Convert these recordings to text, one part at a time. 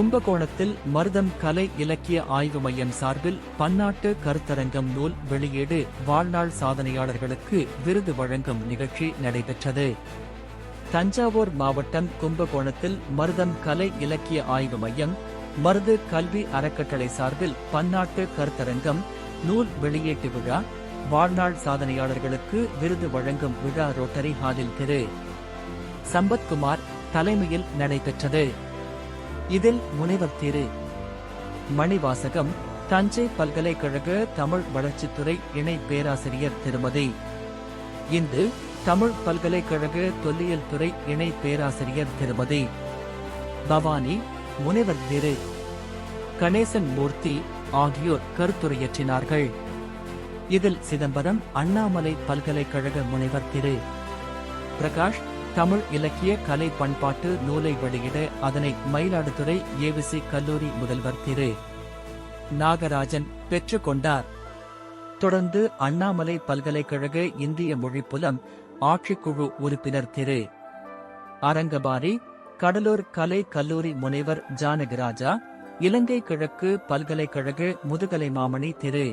கும்பகோணத்தில் மருதம் கலை இலக்கிய ஆய்வு மையம் சார்பில் பன்னாட்டு கருத்தரங்கம் நூல் வெளியீடு வாழ்நாள் சாதனையாளர்களுக்கு விருது வழங்கும் நிகழ்ச்சி நடைபெற்றது. தஞ்சாவூர் மாவட்டம் கும்பகோணத்தில் மருதம் கலை இலக்கிய ஆய்வு மையம் மருது கல்வி அறக்கட்டளை சார்பில் பன்னாட்டு கருத்தரங்கம் நூல் வெளியீட்டு விழா வாழ்நாள் சாதனையாளர்களுக்கு விருது வழங்கும் விழா ரோட்டரி ஹாலில் திரு. சம்பத்குமார் தலைமையில் நடைபெற்றது. இதில் முனைவர் திரு. மணிவாசகம் தஞ்சை பல்கலைக்கழக தமிழ் வளர்ச்சித்துறை இணை பேராசிரியர் திருமதி. இந்து தமிழ் பல்கலைக்கழக தொல்லியல் துறை இணை பேராசிரியர் திருமதி. பவானி முனைவர் திரு. கணேசன் மூர்த்தி ஆகியோர் கருத்துரையற்றினார்கள். இதில் சிதம்பரம் அண்ணாமலை பல்கலைக்கழக முனைவர் திரு. பிரகாஷ் தமிழ் இலக்கிய கலை பண்பாட்டு நூலை வெளியிட அதனை மயிலாடுதுறை ஏவிசி கல்லூரி முதல்வர் திரு. நாகராஜன் பெற்றுக்கொண்டார் தொடர்ந்து அண்ணாமலை பல்கலைக்கழக இந்திய மொழிப்புலம் ஆட்சிக்குழு உறுப்பினர் திரு. அரங்கபாரி கடலூர் கலை கல்லூரி முனைவர் ஜானகிராஜா இலங்கை கிழக்கு பல்கலைக்கழக முதுகலை மாமணி திரு.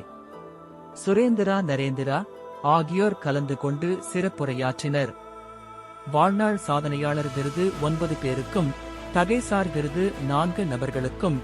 சுரேந்திரா நரேந்திரா ஆகியோர் கலந்து கொண்டு சிறப்புரையாற்றினர். வாழ்நாள் சாதனையாளர் விருது ஒன்பது பேருக்கும் தகைசார் விருது நான்கு நபர்களுக்கும்